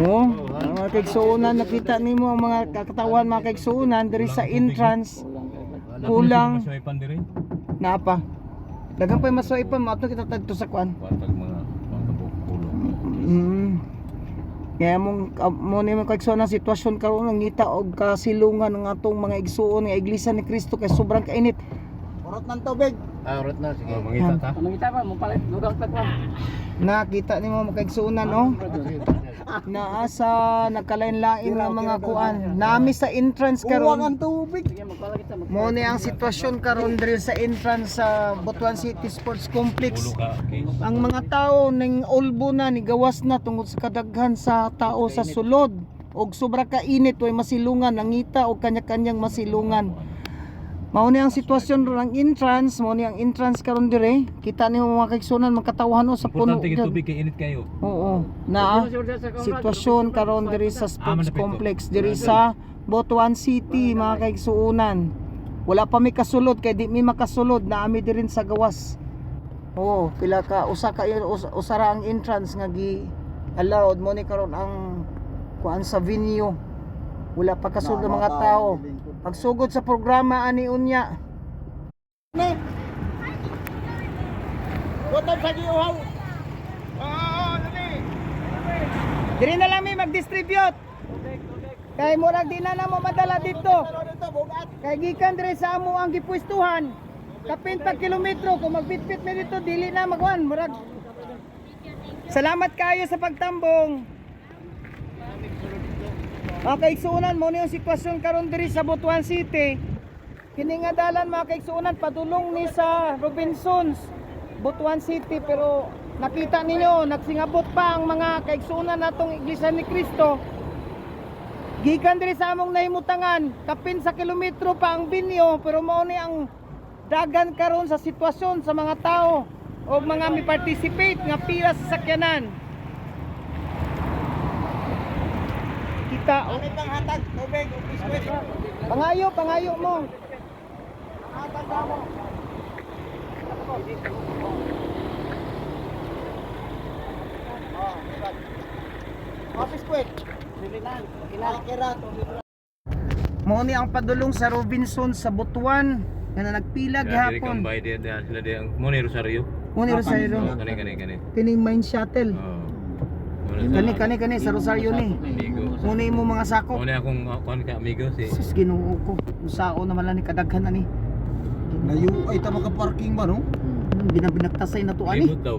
Oh, ang mga kaigsuunan nakita nimo ang mga katawan mga kaigsuunan diri sa entrance kulang diri. napa. Dagang pa masuay pa mo kita tadto sa kwan. Watag mga. Mm. Kaya mong ka- mo ni mo kaigsuunan sitwasyon karon ang ngita og kasilungan ng atong mga igsuon nga iglesia ni Kristo kay sobrang kainit. Urot ng tubig. Ah, urat na, sige. Oh, mangita ta. Anong kita pa mo palit lugang tatwa. Nakita nimo mga kaigsuunan no? Naa sa nagkalain-lain nga mga kuan. Nami sa entrance karon. tubig. Magpala kita mag Mo ni ang sitwasyon karon diri sa entrance sa Butuan City Sports Complex. Ang mga tao ning ulbo na ni gawas na tungod sa kadaghan sa tao sa sulod og sobra ka init way masilungan nangita og kanya-kanyang masilungan. Mao ni ang sitwasyon ron ang entrance, mao ni ang entrance karon dire. Kita nimo mga kaigsunan magkatawhan o sa puno. Importante kay tubig kay init kayo. Oo. Na sitwasyon karon diri sa sports malapit to. complex diri sa Butuan City mga kaigsuunan. Wala pa mi kasulod kay di mi makasulod na ami dirin sa gawas. Oo, pila ka usa ka us- usara ang entrance nga gi allowed mo ni karon ang kuan sa venue. Wala pa kasulod mga tao. Pagsugod sa programa ani unya. Ni. Botol sa giuhaw. Diri na lang mi mag-distribute. Kay murag di na namo madala dito. Kay gikan diri sa amo ang gipwestuhan. Kapin pa kilometro kung magbitbit mi dito dili na magwan murag. Salamat kayo sa pagtambong. Mga kaigsuunan mo yung sitwasyon karon diri sa Butuan City. Kini nga mga kaigsuunan padulong ni sa Robinsons Butuan City pero nakita ninyo nagsingabot pa ang mga kaigsuunan natong Iglesia ni Kristo. Gikan diri sa among nahimutangan, kapin sa kilometro pa ang binyo pero mao ni ang dagan karon sa sitwasyon sa mga tao o mga mi participate nga pila sa sakyanan. Kita o pang hatag tubig o biskwit. Pangayo, pangayo mo. Hatag mo. Oh, biskwit. Mao ni ang padulong sa Robinson sa Butuan nga nagpila gihapon. mo ni Rosario. Mo ni Rosario. Kani kani kani. Kining mine shuttle. Oh. Kani kani kani sa Rosario ni. Amigo. Mo mga Mo sako. ni akong uh, kuan ka amigo si Sus Ginoo ko. Usao naman lang ni kadaghan na ni. Layo ay tama ka parking ba no? Binabinagtasay na to ani. Libot daw.